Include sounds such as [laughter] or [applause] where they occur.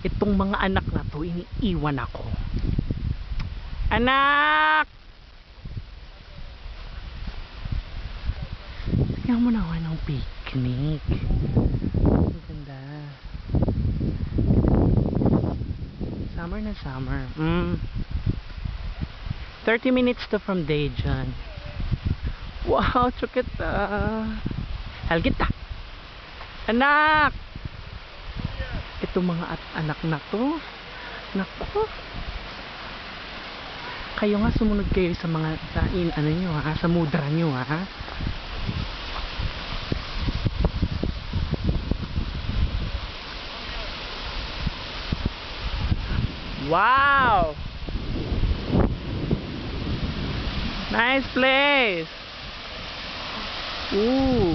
itong mga anak na to, iniiwan ako. Anak! Tingnan mo naman ng picnic. Ang ganda. Summer na summer. Mm. 30 minutes to from Daejeon. Wow, [laughs] chukita. Halgita. Anak! Ito mga at anak na to. Nako. Kayo nga sumunod kayo sa mga sa in, ano nyo ha, sa mudra nyo ha. Wow! Nice place! Ooh!